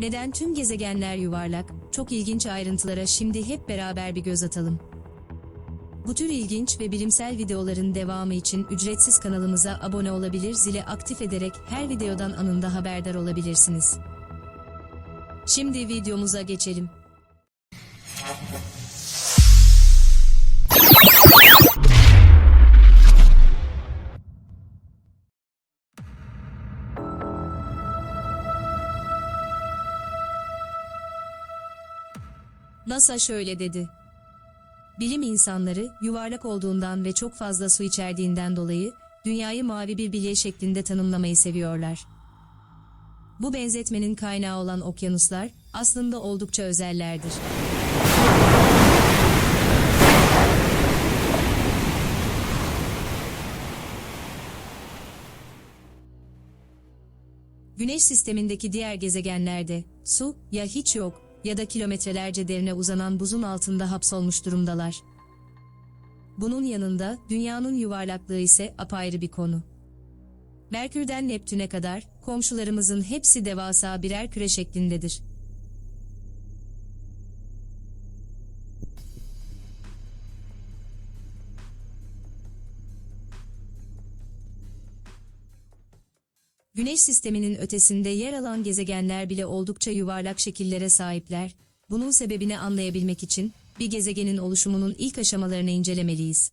Neden tüm gezegenler yuvarlak? Çok ilginç ayrıntılara şimdi hep beraber bir göz atalım. Bu tür ilginç ve bilimsel videoların devamı için ücretsiz kanalımıza abone olabilir, zili aktif ederek her videodan anında haberdar olabilirsiniz. Şimdi videomuza geçelim. NASA şöyle dedi. Bilim insanları yuvarlak olduğundan ve çok fazla su içerdiğinden dolayı dünyayı mavi bir bilye şeklinde tanımlamayı seviyorlar. Bu benzetmenin kaynağı olan okyanuslar aslında oldukça özellerdir. Güneş sistemindeki diğer gezegenlerde su ya hiç yok ya da kilometrelerce derine uzanan buzun altında hapsolmuş durumdalar. Bunun yanında dünyanın yuvarlaklığı ise apayrı bir konu. Merkür'den Neptün'e kadar komşularımızın hepsi devasa birer küre şeklindedir. Güneş sisteminin ötesinde yer alan gezegenler bile oldukça yuvarlak şekillere sahipler. Bunun sebebini anlayabilmek için bir gezegenin oluşumunun ilk aşamalarını incelemeliyiz.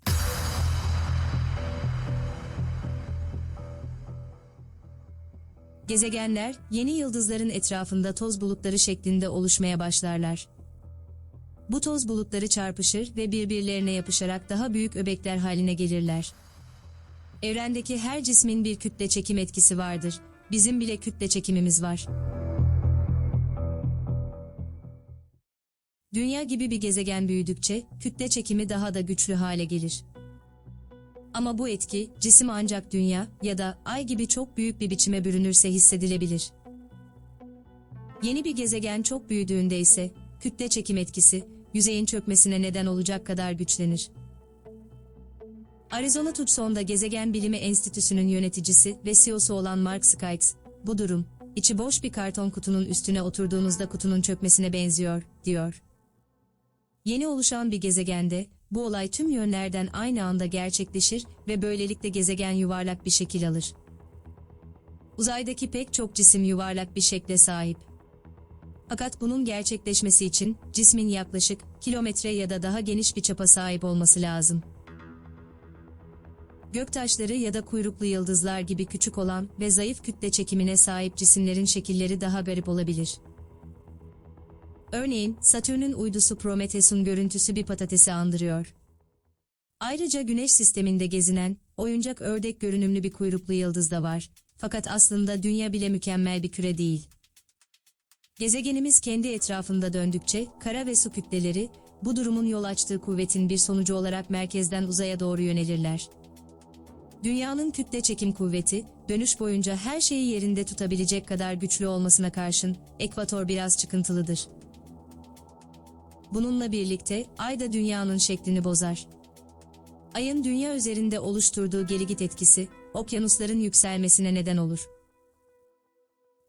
Gezegenler yeni yıldızların etrafında toz bulutları şeklinde oluşmaya başlarlar. Bu toz bulutları çarpışır ve birbirlerine yapışarak daha büyük öbekler haline gelirler. Evrendeki her cismin bir kütle çekim etkisi vardır. Bizim bile kütle çekimimiz var. Dünya gibi bir gezegen büyüdükçe kütle çekimi daha da güçlü hale gelir. Ama bu etki cisim ancak dünya ya da ay gibi çok büyük bir biçime bürünürse hissedilebilir. Yeni bir gezegen çok büyüdüğünde ise kütle çekim etkisi yüzeyin çökmesine neden olacak kadar güçlenir. Arizona Tucson'da Gezegen Bilimi Enstitüsü'nün yöneticisi ve CEO'su olan Mark Skikes, bu durum, içi boş bir karton kutunun üstüne oturduğunuzda kutunun çökmesine benziyor, diyor. Yeni oluşan bir gezegende, bu olay tüm yönlerden aynı anda gerçekleşir ve böylelikle gezegen yuvarlak bir şekil alır. Uzaydaki pek çok cisim yuvarlak bir şekle sahip. Fakat bunun gerçekleşmesi için cismin yaklaşık kilometre ya da daha geniş bir çapa sahip olması lazım. Göktaşları ya da kuyruklu yıldızlar gibi küçük olan ve zayıf kütle çekimine sahip cisimlerin şekilleri daha garip olabilir. Örneğin Satürn'ün uydusu Prometheus'un görüntüsü bir patatesi andırıyor. Ayrıca Güneş sisteminde gezinen, oyuncak ördek görünümlü bir kuyruklu yıldız da var. Fakat aslında Dünya bile mükemmel bir küre değil. Gezegenimiz kendi etrafında döndükçe kara ve su kütleleri bu durumun yol açtığı kuvvetin bir sonucu olarak merkezden uzaya doğru yönelirler. Dünyanın kütle çekim kuvveti, dönüş boyunca her şeyi yerinde tutabilecek kadar güçlü olmasına karşın, ekvator biraz çıkıntılıdır. Bununla birlikte, ay da dünyanın şeklini bozar. Ayın dünya üzerinde oluşturduğu geligit etkisi, okyanusların yükselmesine neden olur.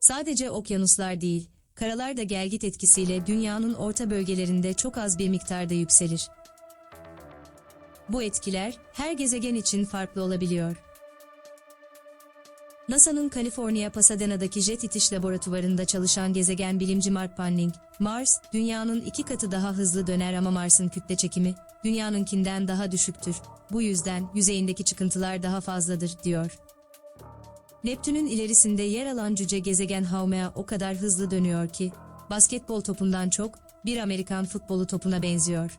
Sadece okyanuslar değil, karalar da gelgit etkisiyle dünyanın orta bölgelerinde çok az bir miktarda yükselir. Bu etkiler her gezegen için farklı olabiliyor. NASA'nın Kaliforniya Pasadena'daki jet itiş laboratuvarında çalışan gezegen bilimci Mark Panning, Mars, dünyanın iki katı daha hızlı döner ama Mars'ın kütle çekimi, dünyanınkinden daha düşüktür. Bu yüzden yüzeyindeki çıkıntılar daha fazladır, diyor. Neptün'ün ilerisinde yer alan cüce gezegen Haumea o kadar hızlı dönüyor ki, basketbol topundan çok, bir Amerikan futbolu topuna benziyor.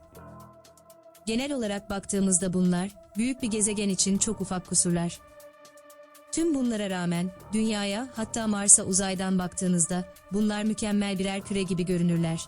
Genel olarak baktığımızda bunlar, büyük bir gezegen için çok ufak kusurlar. Tüm bunlara rağmen, Dünya'ya hatta Mars'a uzaydan baktığınızda, bunlar mükemmel birer küre gibi görünürler.